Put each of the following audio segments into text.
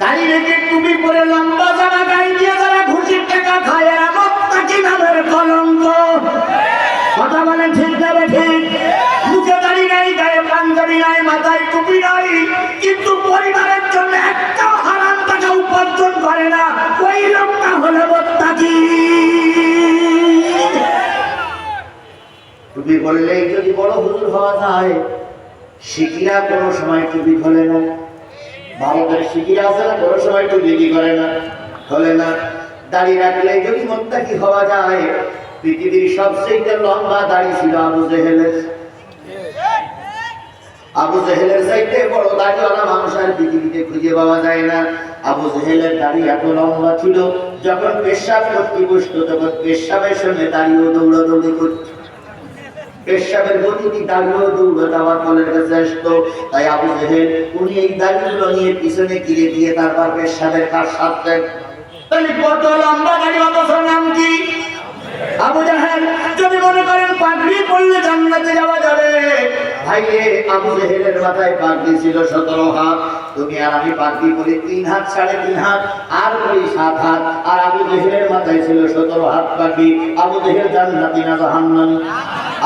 দাঁড়িয়ে রেখে টুপি পরে লম্বা জামা গায়ে দিয়ে যারা ঘুষির টাকা খায়, এরা মত্তাকি নামের কলঙ্ক? কথা বলেন ঠিক যাবে ঠিক? মুখে দাড়ি নাই, গায়ে পাঞ্জাবি নাই, মাথায় টুপি নাই, কিন্তু পরিবারের জন্য একটা হারাম টাকা উপার্জন করে না। ওই লোকটা হলো মত্তাকি টুপি করলেই যদি বড় হুজুর হওয়া যায়, শিখিরা কোনো সময় টুপি খোলে না। ভারতের শিখিরা আছে না, কোনো সময় টুপি কি করে না খোলে না। দাড়ি রাখলে যদি মোত্তাকি হওয়া যায়, পৃথিবীর সবচেয়ে লম্বা দাড়ি ছিল আবু জেহেলের। আবু জেহেলের চাইতে বড় দাড়িওয়ালা মানুষ আর পৃথিবীতে খুঁজে পাওয়া যায় না। আবু জেহেলের দাড়ি এত লম্বা ছিল, যখন পেশাব করতে বসতো তখন পেশাবের সঙ্গে দাঁড়িয়েও দৌড়াদৌড়ি করত। পেশাবের গতিটি দাঁড়িয়েও দৌড়াতে আমার কাছে তাই আবু জেহেল, উনি এই দাড়িগুলো নিয়ে পিছনে গিরে দিয়ে তারপর পেশাবের তাহলে কত লম্বা অথচ নাম কি? আবু জাহেল, যদি মনে করেন পাগড়ি পড়লে জান্নাতে যাওয়া যাবে। ভাইয়ে আবু জাহেলের মাথায় পাগড়ি ছিল সতেরো হাত। তুমি আর আমি পাগড়ি পরি তিন হাত সাড়ে তিন হাত, আর পরি সাত হাত, আর আবু জাহেলের মাথায় ছিল সতেরো হাত পাগড়ি। আবু জাহেল জান্নাতি না জাহান্নামি?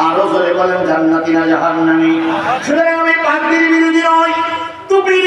আরও জোরে বলেন জান্নাতি না জাহান্নামি। সুতরাং আমি পাগড়ির বিরোধী নই টুপির